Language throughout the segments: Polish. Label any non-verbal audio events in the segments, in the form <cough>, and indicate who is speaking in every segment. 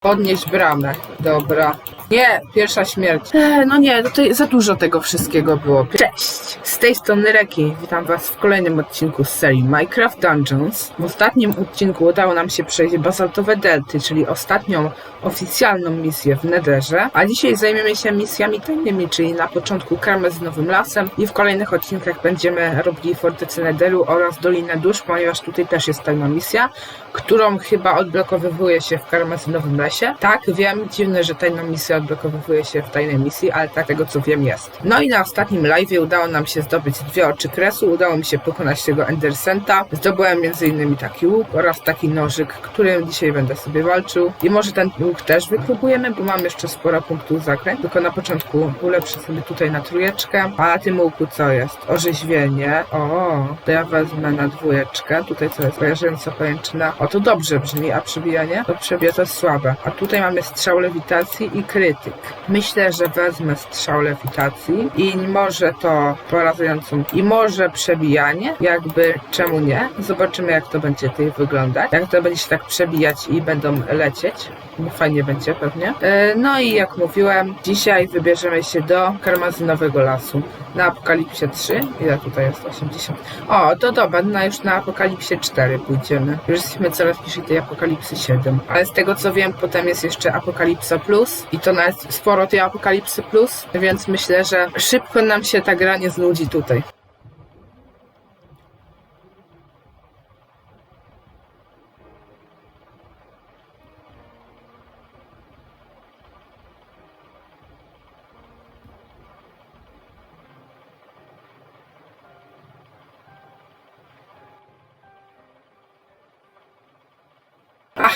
Speaker 1: Podnieść bramę. Dobra. Nie, pierwsza śmierć. Eee, no nie, to za dużo tego wszystkiego było. Cześć! Z tej strony Reki. Witam Was w kolejnym odcinku z serii Minecraft Dungeons. W ostatnim odcinku udało nam się przejść bazaltowe delty, czyli ostatnią oficjalną misję w Netherze, a dzisiaj zajmiemy się misjami tajnymi, czyli na początku karmę z Nowym Lasem i w kolejnych odcinkach będziemy robili Fortecę Netheru oraz Dolinę Dusz, ponieważ tutaj też jest tajna misja, którą chyba odblokowywuje się w Karmazynowym Lesie. Tak, wiem, dziwne, że tajna misja odblokowywuje się w tajnej misji, ale tak tego co wiem jest. No i na ostatnim live udało nam się zdobyć dwie oczy kresu, udało mi się pokonać tego Endersenta. Zdobyłem m.in. taki łuk oraz taki nożyk, którym dzisiaj będę sobie walczył. I może ten łuk też wypróbujemy, bo mam jeszcze sporo punktów zakręt, tylko na początku ulepszę sobie tutaj na trójeczkę. A na tym łuku co jest? Orzeźwienie. O, to ja wezmę na dwójeczkę. Tutaj co jest? Kojarząca pajęczyna. O, to dobrze brzmi, a przebijanie? To przebija to słabe. A tutaj mamy strzał lewitacji i krytyk. Myślę, że wezmę strzał lewitacji i może to porażającą i może przebijanie, jakby czemu nie? Zobaczymy jak to będzie tutaj wyglądać. Jak to będzie się tak przebijać i będą lecieć. No, Fajnie będzie pewnie. E, No i jak mówiłem, dzisiaj wybierzemy się do Karmazynowego Lasu na Apokalipsie 3. Ile tutaj jest? 80. O, to dobra, na już na Apokalipsie 4 pójdziemy. Już jesteśmy coraz bliżej tej Apokalipsy 7. Ale z tego co wiem, potem jest jeszcze Apokalipsa Plus i to nawet sporo tej Apokalipsy Plus, więc myślę, że szybko nam się ta gra nie znudzi tutaj.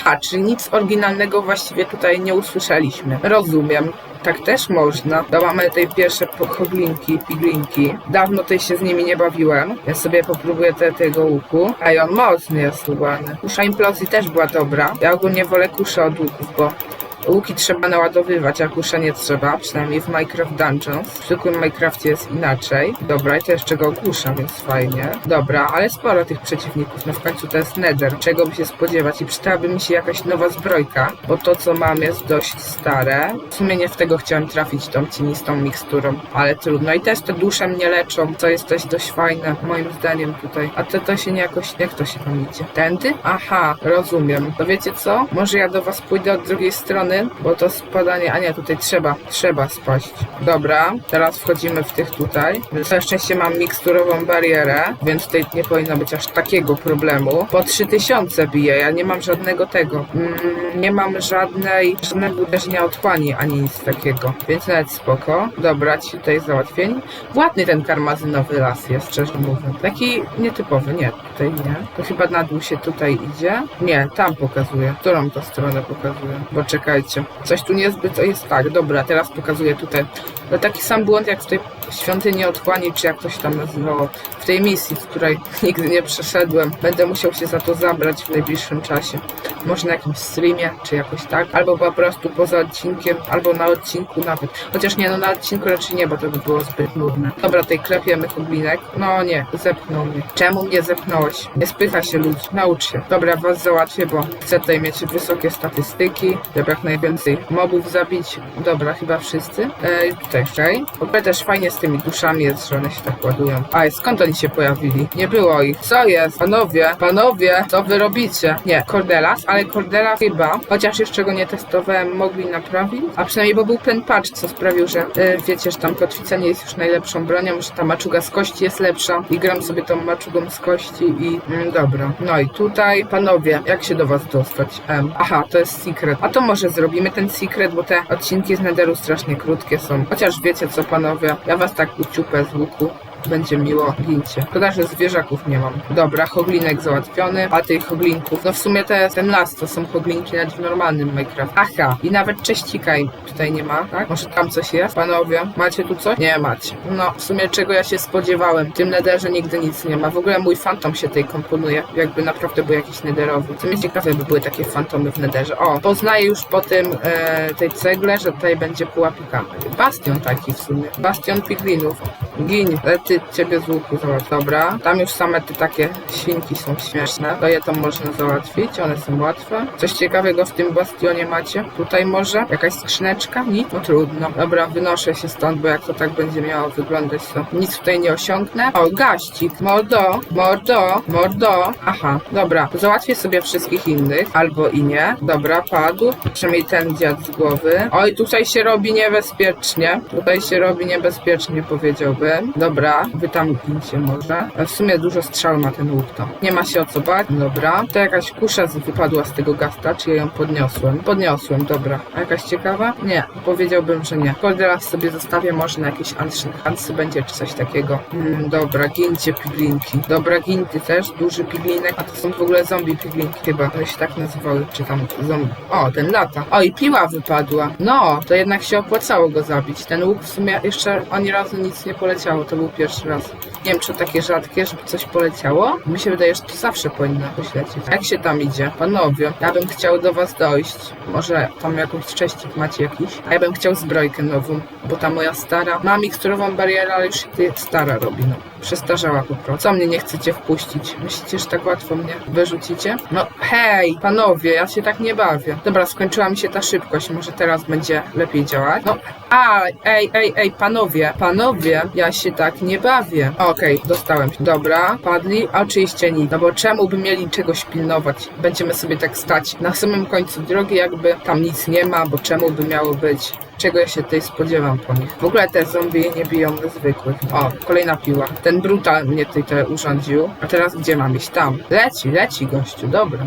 Speaker 1: Aha, nic oryginalnego właściwie tutaj nie usłyszeliśmy. Rozumiem. Tak też można. To mamy tej pierwsze choglinki, piglinki. Dawno tutaj się z nimi nie bawiłem. Ja sobie popróbuję te, tego łuku. A on mocny jest ładny. Kusza implozji też była dobra. Ja ogólnie wolę kuszę od łuków, bo Łuki trzeba naładowywać, a kusza nie trzeba, przynajmniej w Minecraft Dungeons. W zwykłym Minecrafcie jest inaczej. Dobra, i to jeszcze go ogłusza, więc fajnie. Dobra, ale sporo tych przeciwników, no w końcu to jest Nether. Czego by się spodziewać? I przydałaby mi się jakaś nowa zbrojka, bo to co mam jest dość stare. W sumie nie w tego chciałem trafić tą cienistą miksturą, ale trudno. I też te dusze mnie leczą, co jest też dość fajne, moim zdaniem tutaj. A to to się nie jakoś, jak to się tam idzie? Tędy? Aha, rozumiem. To wiecie co? Może ja do was pójdę od drugiej strony, bo to spadanie, a nie, tutaj trzeba, trzeba spaść. Dobra, teraz wchodzimy w tych tutaj. Na szczęście mam miksturową barierę, więc tutaj nie powinno być aż takiego problemu. Po 3000 bije, ja nie mam żadnego tego. Mm, nie mam żadnej, żadnego uderzenia otchłani, ani nic takiego. Więc nawet spoko. Dobra, ci tutaj załatwieni. Ładny ten karmazynowy las jest, szczerze mówiąc. Taki nietypowy, nie, tutaj nie. To chyba na dół się tutaj idzie. Nie, tam pokazuje. Którą to stronę pokazuje? Bo czekajcie. Coś tu niezbyt jest tak, dobra, teraz pokazuję tutaj. No taki sam błąd jak w tej świątyni otchłani, czy jak to się tam nazywało, w tej misji, w której <laughs> nigdy nie przeszedłem. Będę musiał się za to zabrać w najbliższym czasie. Może na jakimś streamie, czy jakoś tak, albo po prostu poza odcinkiem, albo na odcinku nawet. Chociaż nie, no na odcinku raczej nie, bo to by było zbyt nudne. Dobra, tutaj klepiemy kublinek. No nie, zepchnął mnie. Czemu mnie zepchnąłeś? Nie spycha się ludzi, naucz się. Dobra, was załatwię, bo chcę tutaj mieć wysokie statystyki, żeby jak najwięcej mobów zabić. Dobra, chyba wszyscy. Ej, tutaj, okej. Ogóle też fajnie z tymi duszami jest, że one się tak ładują. A skąd oni się pojawili? Nie było ich. Co jest? Panowie, panowie, co wy robicie? Nie, Cordelas, ale Cordela chyba, chociaż jeszcze go nie testowałem, mogli naprawić. A przynajmniej, bo był ten patch, co sprawił, że e, wiecie, że tam kotwica nie jest już najlepszą bronią, że ta maczuga z kości jest lepsza i gram sobie tą maczugą z kości i mm, dobra. No i tutaj, panowie, jak się do was dostać? Em, aha, to jest secret. A to może zrobimy ten secret, bo te odcinki z Netheru strasznie krótkie są. Chociaż wiecie co, panowie, ja was tak uciupę z. Będzie miło, gincie. Szkoda, że zwierzaków nie mam. Dobra, hoglinek załatwiony, a tych hoglinków, no w sumie jest ten las, to są hoglinki nawet w normalnym Minecraft. Aha, i nawet cześcika tutaj nie ma, tak? Może tam coś jest? Panowie, macie tu coś? Nie macie. No, w sumie czego ja się spodziewałem. W tym nederze nigdy nic nie ma. W ogóle mój fantom się tej komponuje, jakby naprawdę był jakiś nederowy. Co mnie ciekawe, by były takie fantomy w nederze. O, poznaję już po tym, e, tej cegle, że tutaj będzie pułapka. Bastion taki w sumie. Bastion piglinów. Gin, lety ty, ciebie z łuku załatw. Dobra. Tam już same te takie świnki są śmieszne. To je to można załatwić, one są łatwe. Coś ciekawego w tym bastionie macie? Tutaj może? Jakaś skrzyneczka? Nic? No trudno. Dobra, wynoszę się stąd, bo jak to tak będzie miało wyglądać, to nic tutaj nie osiągnę. O, gaścik. Mordo, mordo, mordo. Aha, dobra. Załatwię sobie wszystkich innych. Albo i nie. Dobra, padł. Przynajmniej ten dziad z głowy. Oj, tutaj się robi niebezpiecznie. Tutaj się robi niebezpiecznie, powiedziałbym. Dobra, wy tam idźcie może. W sumie dużo strzał ma ten łuk to. Nie ma się o co bać. Dobra. To jakaś kusza wypadła z tego gasta, czy ja ją podniosłem? Podniosłem, dobra. A jakaś ciekawa? Nie, powiedziałbym, że nie. Teraz sobie zostawię może na jakieś hansy będzie, czy coś takiego. Mm, dobra, gincie piglinki. Dobra, ginty też, duży piglinek. A to są w ogóle zombie piglinki chyba. One się tak nazywały, czy tam zombie. O, ten lata. O, i piła wypadła. No, to jednak się opłacało go zabić. Ten łuk w sumie jeszcze ani razu nic nie poleciało. To był pierwszy restaurant. Nie wiem, czy takie rzadkie, żeby coś poleciało. Mi się wydaje, że to zawsze powinno coś lecieć. Jak się tam idzie? Panowie, ja bym chciał do was dojść. Może tam jakąś cześcik macie jakiś? A ja bym chciał zbrojkę nową, bo ta moja stara ma miksturową barierę, ale już ty stara robi, no. Przestarzała po prostu. Co mnie nie chcecie wpuścić? Myślicie, że tak łatwo mnie wyrzucicie? No hej, panowie, ja się tak nie bawię. Dobra, skończyła mi się ta szybkość, może teraz będzie lepiej działać. No, a, ej, ej, ej, panowie, panowie, ja się tak nie bawię. Okej, dostałem się. Dobra, padli, oczywiście nic. No bo czemu by mieli czegoś pilnować? Będziemy sobie tak stać na samym końcu drogi, jakby tam nic nie ma, bo czemu by miało być? Czego ja się tutaj spodziewam po nich? W ogóle te zombie nie biją zwykłych. O, kolejna piła. Ten brutal mnie tutaj te urządził. A teraz gdzie mam iść? Tam. Leci, leci gościu, dobra.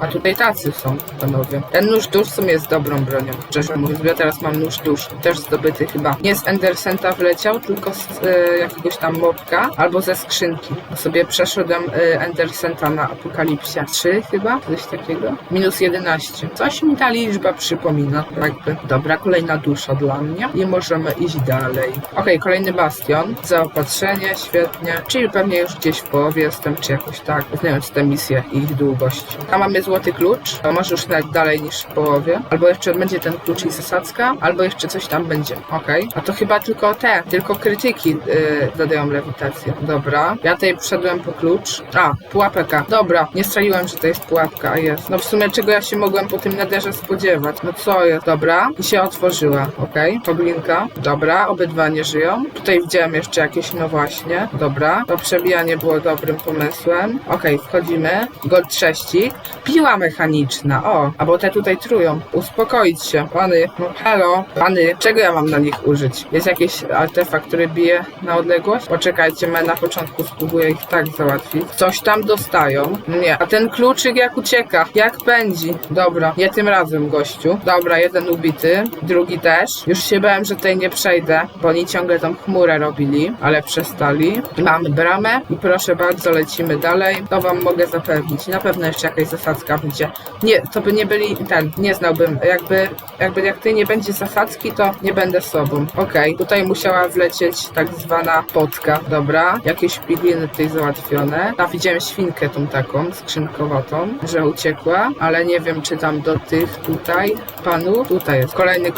Speaker 1: A tutaj tacy są, panowie. Ten nóż dusz w sumie jest dobrą bronią. Szczerze mówiąc, ja teraz mam nóż dusz. Też zdobyty chyba. Nie z Endersenta wleciał, tylko z e, jakiegoś tam mobka. Albo ze skrzynki. Sobie przeszedłem e, Endersenta na Apokalipsie 3 chyba? Coś takiego. Minus 11. Coś mi ta liczba przypomina. Jakby. Dobra, kolejna dusza dla mnie. I możemy iść dalej. Okej, kolejny bastion. Zaopatrzenie, świetnie. Czyli pewnie już gdzieś w połowie jestem, czy jakoś tak. Znając te misje i ich długość. Tam mamy złoty klucz. To może już nawet dalej niż w połowie. Albo jeszcze będzie ten klucz i zasadzka, albo jeszcze coś tam będzie. Okej. A to chyba tylko te, tylko krytyki yy, lewitację. Dobra. Ja tutaj wszedłem po klucz. A, pułapeka. Dobra. Nie strzeliłem, że to jest pułapka, a jest. No w sumie czego ja się mogłem po tym nederze spodziewać? No co jest? Dobra. I się otworzyła. Okej. Poglinka. Dobra. Obydwa nie żyją. Tutaj widziałem jeszcze jakieś, no właśnie. Dobra. To przebijanie było dobrym pomysłem. Okej, wchodzimy. Gold trześcik. Piła mechaniczna. O, a bo te tutaj trują. Uspokoić się. Pany, no hello. Pany, czego ja mam na nich użyć? Jest jakiś artefakt, który bije na odległość? Poczekajcie, my na początku spróbuję ich tak załatwić. Coś tam dostają. Nie. A ten kluczyk jak ucieka? Jak pędzi? Dobra, nie tym razem, gościu. Dobra, jeden ubity. Drugi też. Już się bałem, że tutaj nie przejdę, bo oni ciągle tą chmurę robili, ale przestali. Mamy bramę i proszę bardzo, lecimy dalej. To wam mogę zapewnić. Na pewno jeszcze jakaś zasadzka będzie. Nie, to by nie byli ten, nie znałbym. Jakby, jakby jak tutaj nie będzie zasadzki, to nie będę sobą. Okej, tutaj musiała wlecieć tak zwana potka. Dobra, jakieś pigliny tutaj załatwione. A widziałem świnkę tą taką, skrzynkowatą, że uciekła, ale nie wiem, czy tam do tych tutaj panów. Tutaj jest kolejny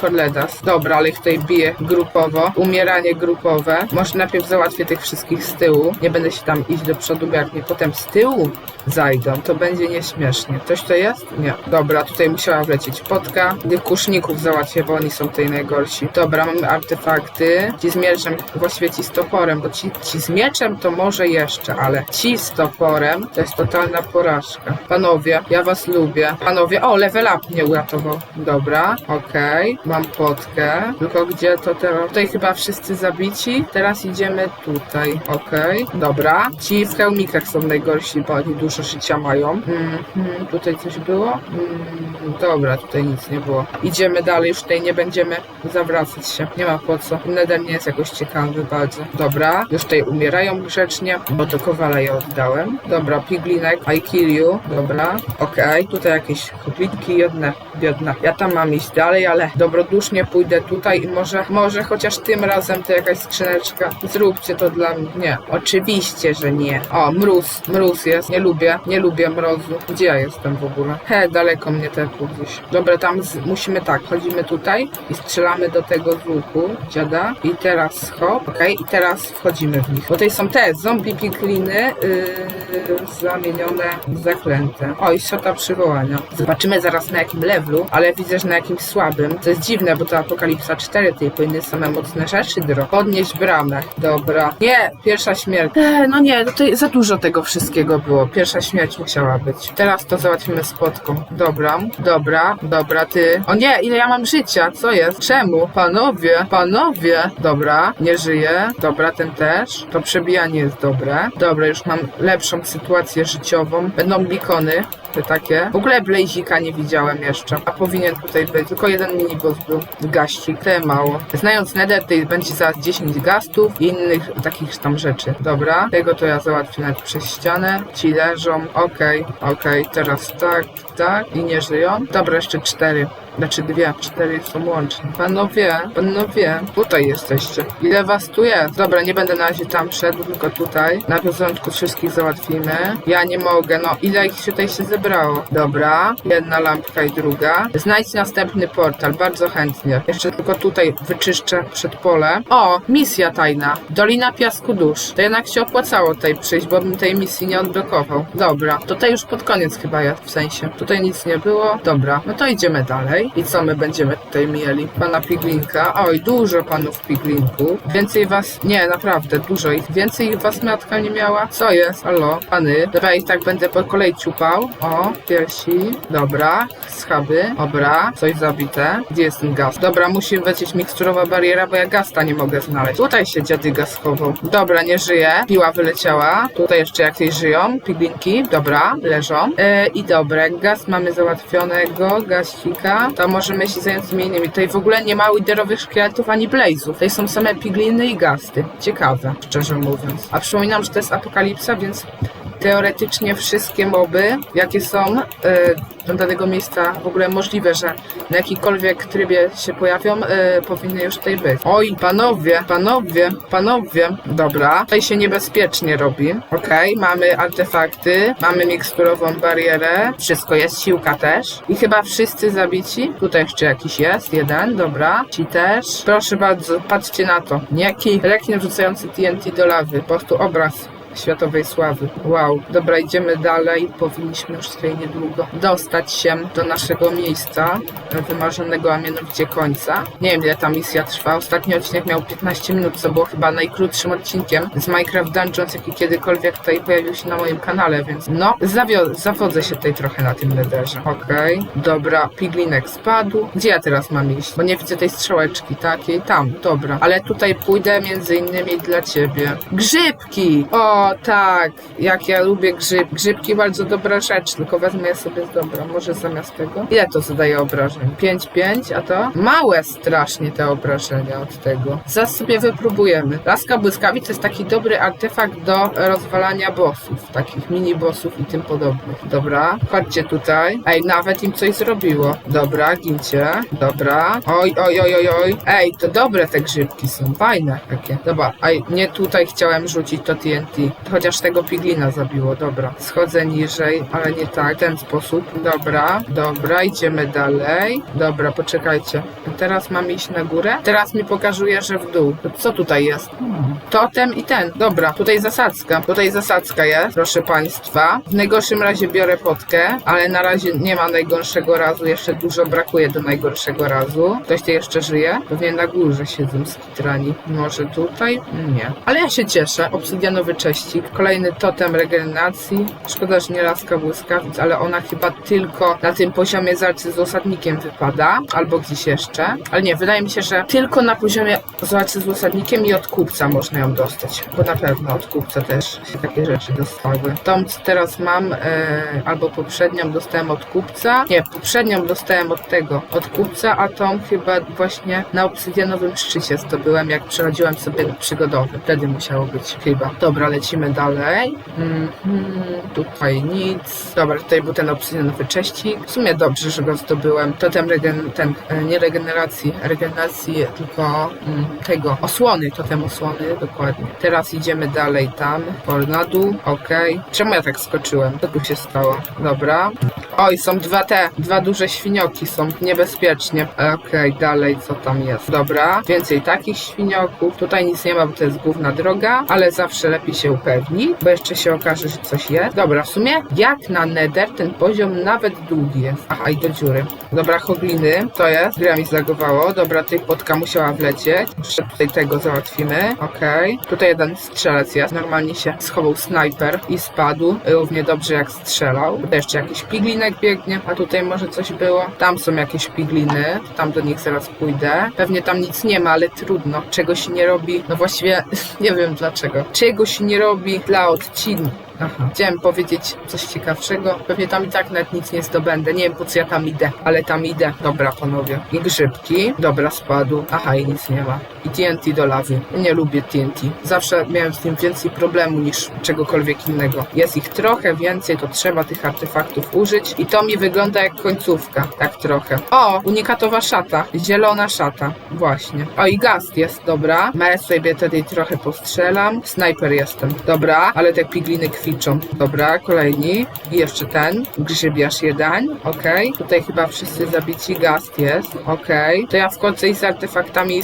Speaker 1: Korledas. Dobra, ale ich tutaj bije grupowo. Umieranie grupowe. Może najpierw załatwię tych wszystkich z tyłu. Nie będę się tam iść do przodu, bo jak mnie potem z tyłu zajdą, to będzie nieśmiesznie. Coś to jest? Nie. Dobra, tutaj musiała wlecieć potka. Tych kuszników załatwię, bo oni są tutaj najgorsi. Dobra, mamy artefakty. Ci z mieczem, właściwie ci z toporem, bo ci, ci z mieczem to może jeszcze, ale ci z toporem to jest totalna porażka. Panowie, ja was lubię. Panowie, o, level up mnie uratował. Dobra, okej. Mam potkę. Tylko gdzie to teraz? Tutaj chyba wszyscy zabici. Teraz idziemy tutaj. Okej. Dobra. Ci w hełmikach są najgorsi, bo oni dużo życia mają. Mhm. Tutaj coś było? Mm, dobra, tutaj nic nie było. Idziemy dalej, już tutaj nie będziemy zawracać się. Nie ma po co. Nether nie jest jakoś ciekawy bardzo. Dobra, już tutaj umierają grzecznie, bo do kowala je oddałem. Dobra, piglinek, I kill you. Dobra, okej, tutaj jakieś chobitki jedne, biedne. Ja tam mam iść dalej, ale dobrodusznie pójdę tutaj i może, może chociaż tym razem to jakaś skrzyneczka. Zróbcie to dla mnie. Nie, oczywiście, że nie. O, mróz, mróz jest. Nie lubię, nie lubię mrozu. Gdzie ja jestem w ogóle? He, daleko mnie tepło gdzieś. Dobra, tam z, musimy tak, chodzimy tutaj i strzelamy do tego z łuku dziada. I teraz hop, okej, i teraz wchodzimy w nich. Bo tutaj są te zombie pigliny yy, zamienione w zaklęte. O, i szota przywołania. Zobaczymy zaraz na jakim levelu, ale widzę, że na jakimś słabym. To jest dziwne, bo to Apokalipsa 4, tutaj powinny same mocne rzeczy dro. Podnieść bramę. Dobra. Nie, pierwsza śmierć. Eee, no nie, tutaj za dużo tego wszystkiego było. Pierwsza śmierć musiała być. Teraz to załatwimy spotką. Dobra, dobra, dobra, ty. O nie, ile ja mam życia? Co jest? Czemu? Panowie, panowie. Dobra, nie żyje. Dobra, ten też. To przebijanie jest dobre. Dobra, już mam lepszą sytuację życiową. Będą bikony. Te takie. W ogóle Blazika nie widziałem jeszcze. A powinien tutaj być. Tylko jeden miniboss był. Gaścik. Te mało. Znając Nether, tutaj będzie za 10 gastów i innych takich tam rzeczy. Dobra. Tego to ja załatwię nawet przez ścianę. Ci leżą. Okej, okej. Teraz tak, tak. I nie żyją. Dobra, jeszcze cztery. Znaczy dwie, cztery są łącznie. Panowie, panowie, tutaj jesteście. Ile was tu jest? Dobra, nie będę na razie tam szedł, tylko tutaj. Na początku wszystkich załatwimy. Ja nie mogę, no ile ich tutaj się zebrało? Dobra, jedna lampka i druga. Znajdź następny portal, bardzo chętnie. Jeszcze tylko tutaj wyczyszczę przedpole. O, misja tajna. Dolina Piasku Dusz. To jednak się opłacało tutaj przyjść, bo bym tej misji nie odblokował. Dobra, tutaj już pod koniec chyba jest, w sensie. Tutaj nic nie było. Dobra, no to idziemy dalej. I co my będziemy tutaj mieli? Pana Piglinka. Oj, dużo panów Piglinku. Więcej was... Nie, naprawdę, dużo ich. Więcej was matka nie miała? Co jest? Halo? Pany? Dobra, i tak będę po kolei ciupał. O, piersi. Dobra. Schaby. Dobra. Coś zabite. Gdzie jest ten gaz? Dobra, musi lecieć miksturowa bariera, bo ja gasta nie mogę znaleźć. Tutaj się dziadyga schował. Dobra, nie żyje. Piła wyleciała. Tutaj jeszcze jakieś żyją. Piglinki. Dobra, leżą. E, I dobra, gaz mamy załatwionego. Gaścika. To możemy się zająć tymi innymi. Tutaj w ogóle nie ma widerowych szkieletów ani blazów. Tutaj są same pigliny i gasty. Ciekawe, szczerze mówiąc. A przypominam, że to jest apokalipsa, więc teoretycznie wszystkie moby, jakie są e, do danego miejsca w ogóle możliwe, że na jakikolwiek trybie się pojawią, e, powinny już tutaj być. Oj, panowie, panowie, panowie. Dobra, tutaj się niebezpiecznie robi. Okej, mamy artefakty, mamy miksturową barierę, wszystko jest, siłka też. I chyba wszyscy zabici. Tutaj jeszcze jakiś jest, jeden, dobra. Ci też. Proszę bardzo, patrzcie na to. Niejaki rekin wrzucający TNT do lawy, po prostu obraz światowej sławy. Wow. Dobra, idziemy dalej. Powinniśmy już tutaj niedługo dostać się do naszego miejsca wymarzonego, a mianowicie końca. Nie wiem, ile ta misja trwa. Ostatni odcinek miał 15 minut, co było chyba najkrótszym odcinkiem z Minecraft Dungeons, jaki kiedykolwiek tutaj pojawił się na moim kanale, więc no, zawodzę się tutaj trochę na tym nederze. Okej, dobra, piglinek spadł. Gdzie ja teraz mam iść? Bo nie widzę tej strzałeczki takiej. Tam, dobra. Ale tutaj pójdę między innymi dla ciebie. Grzybki! O, tak, jak ja lubię grzyb. Grzybki bardzo dobra rzecz, tylko wezmę je sobie z dobra. Może zamiast tego? Ile to zadaje obrażeń? 5-5, a to? Małe strasznie te obrażenia od tego. Zaraz sobie wypróbujemy. Laska błyskawic to jest taki dobry artefakt do rozwalania bossów, takich mini bossów i tym podobnych. Dobra, chodźcie tutaj. Ej, nawet im coś zrobiło. Dobra, gincie. Dobra. Oj, oj, oj, oj, oj. Ej, to dobre te grzybki są, fajne takie. Dobra, ej, nie tutaj chciałem rzucić to TNT. Chociaż tego piglina zabiło, dobra. Schodzę niżej, ale nie tak, w ten sposób. Dobra, dobra, idziemy dalej. Dobra, poczekajcie. Teraz mam iść na górę? Teraz mi pokazuje, że w dół. Co tutaj jest? Totem i ten. Dobra, tutaj zasadzka. Tutaj zasadzka jest, proszę państwa. W najgorszym razie biorę potkę, ale na razie nie ma najgorszego razu. Jeszcze dużo brakuje do najgorszego razu. Ktoś tu jeszcze żyje? Pewnie na górze siedzą skitrani. Może tutaj? Nie. Ale ja się cieszę. Obsydianowy Kolejny totem regeneracji. Szkoda, że nie laska błyskawic, ale ona chyba tylko na tym poziomie zalcy z osadnikiem wypada. Albo gdzieś jeszcze. Ale nie, wydaje mi się, że tylko na poziomie zalcy z osadnikiem i od kupca można ją dostać. Bo na pewno od kupca też się takie rzeczy dostały. Tą, co teraz mam, e, albo poprzednią dostałem od kupca. Nie, poprzednią dostałem od tego, od kupca, a tą chyba właśnie na obsydianowym szczycie zdobyłem, jak przechodziłem sobie przygodowy. Wtedy musiało być chyba. Dobra, lecimy lecimy dalej. Mhm, tutaj nic. Dobra, tutaj był ten obsydianowy cześcik. W sumie dobrze, że go zdobyłem. Totem regen... ten, e, nie regeneracji, regeneracji, tylko mm, tego, osłony, totem osłony, dokładnie. Teraz idziemy dalej tam, por na dół, okej. Czemu ja tak skoczyłem? Co tu się stało? Dobra. Oj, są dwa te, dwa duże świnioki są, niebezpiecznie. Okej, dalej, co tam jest? Dobra, więcej takich świnioków. Tutaj nic nie ma, bo to jest główna droga, ale zawsze lepiej się upewnić, bo jeszcze się okaże, że coś jest. Dobra, w sumie jak na nether ten poziom nawet długi jest. Aha, i do dziury. Dobra, hogliny, to jest. Gra mi zlagowało. Dobra, tutaj potka musiała wlecieć. Jeszcze tutaj tego załatwimy. Okej. Tutaj jeden strzelec jest. Normalnie się schował snajper i spadł. Równie dobrze jak strzelał. Tutaj jeszcze jakiś piglinek biegnie, a tutaj może coś było. Tam są jakieś pigliny. Tam do nich zaraz pójdę. Pewnie tam nic nie ma, ale trudno. Czego się nie robi? No właściwie <laughs> nie wiem dlaczego. Czego się nie robi dla odcinku? Aha. Chciałem powiedzieć coś ciekawszego. Pewnie tam i tak nawet nic nie zdobędę. Nie wiem po co ja tam idę, ale tam idę. Dobra, panowie. I grzybki. Dobra, spadł. Aha, i nic nie ma. I TNT do lawy. Nie lubię TNT. Zawsze miałem z tym więcej problemu niż czegokolwiek innego. Jest ich trochę więcej, to trzeba tych artefaktów użyć. I to mi wygląda jak końcówka. Tak trochę. O, unikatowa szata. Zielona szata. Właśnie. O, i gast jest. Dobra. Mę sobie tutaj trochę postrzelam. Snajper jestem. Dobra, ale te pigliny kwiczą. Dobra, kolejni. I jeszcze ten. Grzybiarz jeden. Okej. Tutaj chyba wszyscy zabici. Gast jest. Okej. To ja wchodzę i z artefaktami i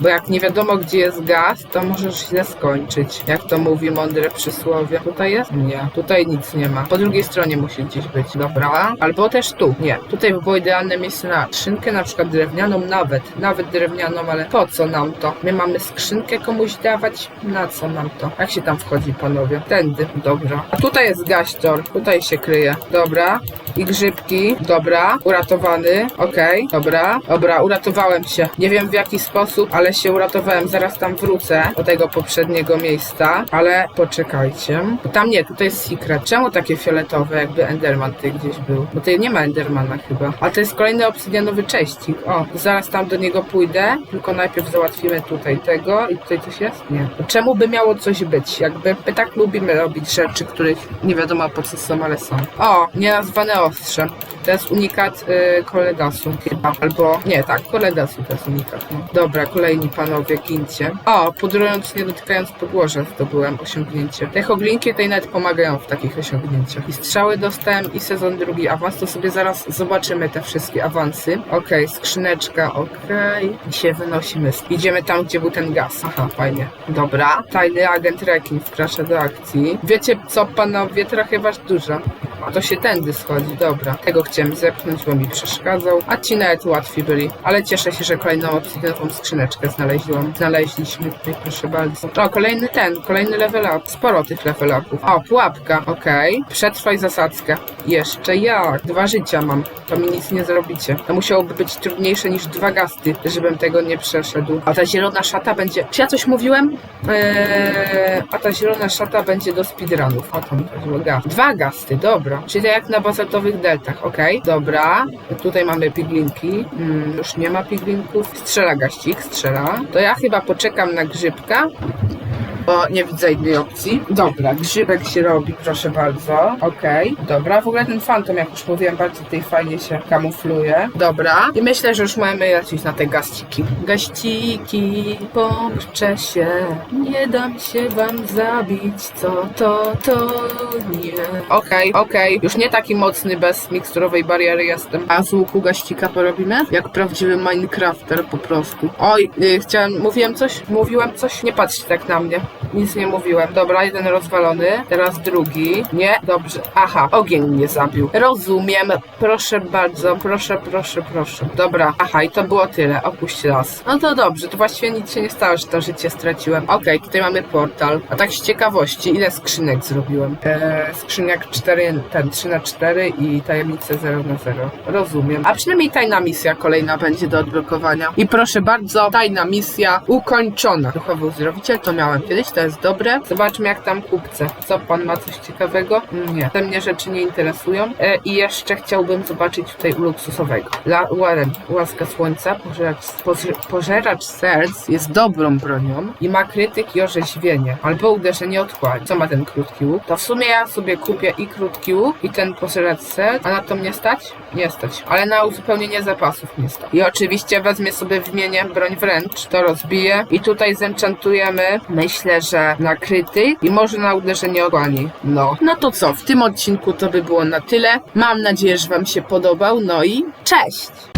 Speaker 1: bo jak nie wiadomo gdzie jest gaz, to możesz źle skończyć. Jak to mówi mądre przysłowie. Tutaj jest? Nie. Tutaj nic nie ma. Po drugiej stronie musi gdzieś być. Dobra. Albo też tu. Nie. Tutaj by było idealne miejsce na skrzynkę, na przykład drewnianą nawet. Nawet drewnianą, ale po co nam to? My mamy skrzynkę komuś dawać? Na co nam to? Jak się tam wchodzi, panowie? Tędy. Dobra. A tutaj jest gaśtor. Tutaj się kryje. Dobra. I grzybki. Dobra. Uratowany. Okej. Dobra. Dobra, uratowałem się. Nie wiem w jaki sposób, ale się uratowałem. Zaraz tam wrócę do tego poprzedniego miejsca. Ale poczekajcie. Tam nie, tutaj jest secret. Czemu takie fioletowe, jakby Enderman tutaj gdzieś był? Bo tutaj nie ma Endermana chyba. A to jest kolejny obsydianowy cześcik. O, zaraz tam do niego pójdę. Tylko najpierw załatwimy tutaj tego. I tutaj coś jest? Nie. Czemu by miało coś być? Jakby my tak lubimy robić rzeczy, których nie wiadomo po co są, ale są. O, nienazwane option To jest unikat y, Koledasu chyba. Albo, nie, tak, Koledasu to jest unikat. No. Dobra, kolejni panowie, gincie. O, pudrując, nie dotykając podłoża zdobyłem osiągnięcie. Te hoglinki tutaj nawet pomagają w takich osiągnięciach. I strzały dostałem i sezon drugi awans, to sobie zaraz zobaczymy te wszystkie awansy. Okej, skrzyneczka, okej. I się wynosimy. Idziemy tam, gdzie był ten gaz. Aha, fajnie. Dobra. Tajny agent Rekin wkracza do akcji. Wiecie co, panowie, trochę was dużo. A to się tędy schodzi, dobra. Tego chciałem zepchnąć, bo mi przeszkadzał. A ci nawet łatwi byli. Ale cieszę się, że kolejną obsydianową skrzyneczkę znaleźliłam. Znaleźliśmy tutaj, proszę bardzo. O, kolejny ten, kolejny level up. Sporo tych level upów. O, pułapka, okej. Przetrwaj zasadzkę. Jeszcze jak? Dwa życia mam. To mi nic nie zrobicie. To musiałoby być trudniejsze niż dwa gasty, żebym tego nie przeszedł. A ta zielona szata będzie... Czy ja coś mówiłem? Eee, a ta zielona szata będzie do speedrunów. O tam chodziło. Dwa gasty, dobra. Czyli tak jak na bazaltowych deltach, okej. Dobra. Tutaj mamy piglinki. Mm, już nie ma piglinków. Strzela gaścik, strzela. To ja chyba poczekam na grzybka. Bo nie widzę innej opcji. Dobra, grzybek się robi, proszę bardzo. Okej, dobra. W ogóle ten fantom, jak już mówiłem, bardzo tutaj fajnie się kamufluje. Dobra. I myślę, że już mamy lecieć na te gaściki. Gaściki, pomszczę się. Nie dam się wam zabić. Co to, to nie. Okej, okej. Już nie taki mocny bez miksturowej bariery jestem. A z łuku gaścika porobimy? Jak prawdziwy Minecrafter po prostu. Oj, yy, chciałem, mówiłem coś? Mówiłem coś? Nie patrzcie tak na mnie. Nic nie mówiłem. Dobra, jeden rozwalony. Teraz drugi. Nie, dobrze. Aha, ogień mnie zabił. Rozumiem. Proszę bardzo, proszę, proszę, proszę. Dobra, aha, i to było tyle. Opuść las. No to dobrze, to właściwie nic się nie stało, że to życie straciłem. Okej, tutaj mamy portal. A tak z ciekawości, ile skrzynek zrobiłem? Eee, skrzyniak 4, ten 3 na 4 i tajemnice 0 na 0. Rozumiem. A przynajmniej tajna misja kolejna będzie do odblokowania. I proszę bardzo, tajna misja ukończona. Duchowy uzdrowiciel to miałem kiedyś. To jest dobre. Zobaczmy jak tam kupce. Co, pan ma coś ciekawego? Nie. Te mnie rzeczy nie interesują. E, I jeszcze chciałbym zobaczyć tutaj u luksusowego. La Warren, łaska słońca, pożeracz, poże, pożeracz serc jest dobrą bronią i ma krytyk i orzeźwienie. Albo uderzenie otchłani. Co ma ten krótki łuk? To w sumie ja sobie kupię i krótki łuk i ten pożeracz serc. A na to mnie stać? Nie stać. Ale na uzupełnienie zapasów nie stać. I oczywiście wezmę sobie wymienię broń wręcz, to rozbiję i tutaj zenchantujemy, myślę, że na kryty i może na uderzenie otchłani. No. No to co, w tym odcinku to by było na tyle. Mam nadzieję, że wam się podobał, no i cześć!